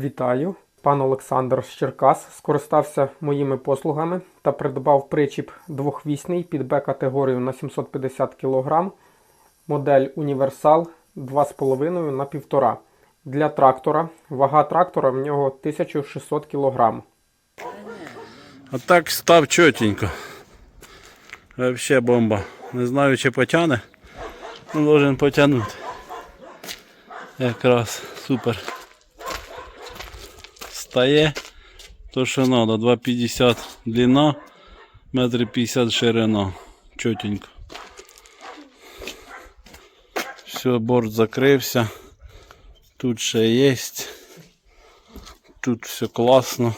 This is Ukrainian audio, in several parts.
Вітаю! Пан Олександр з Черкас скористався моїми послугами та придбав причіп двохвісний під Б-категорію на 750 кг, модель Універсал 2,5 на 1,5 для трактора. Вага трактора в нього 1600 кг. А так став чотенько. Вообще бомба. Не знаю, чи потягне. Ну, должен потягнути. Якраз супер. Стає то, що надо. 2,50 длина, 1,50 м ширина. Чотенько. Все, борт закрився. Тут ще є. Тут все класно.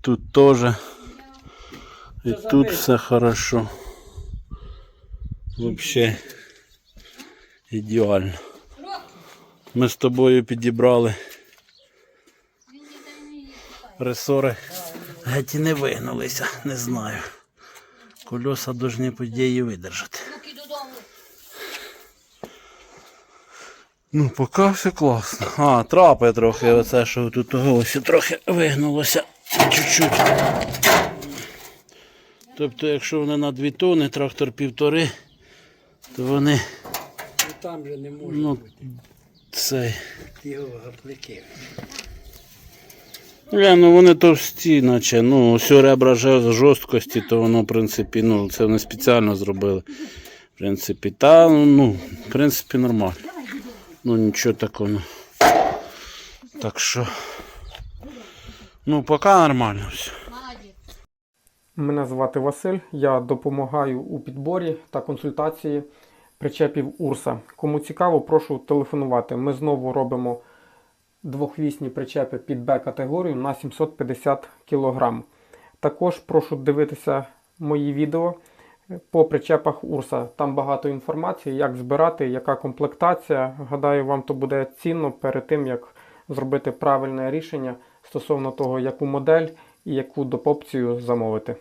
Тут тоже. И тут все хорошо. Вообще ідеально. Ми з тобою підібрали ресори. Геть і не вигнулися, не знаю. Колеса повинні по ідеї видержати. Ну, поки все класно. А, трапи трохи, оце, що тут ось трохи вигнулося. Чуть-чуть. Тобто, якщо вони на 2 тони, трактор півтори, то вони Ну там же не може ну, бути. цей. Його гаплики. Не, ну вони товсті, наче. Ну, ось ребра жорсткості, то воно, в принципі, ну, це вони спеціально зробили. В принципі, та, ну, в принципі, нормально. Ну, нічого такого. Так що. Ну, поки нормально все. Мене звати Василь. Я допомагаю у підборі та консультації причепів Урса. Кому цікаво, прошу телефонувати. Ми знову робимо двохвісні причепи під Б-категорію на 750 кг. Також прошу дивитися мої відео по причепах Урса. Там багато інформації, як збирати, яка комплектація. Гадаю, вам то буде цінно перед тим, як зробити правильне рішення стосовно того, яку модель і яку допопцію замовити.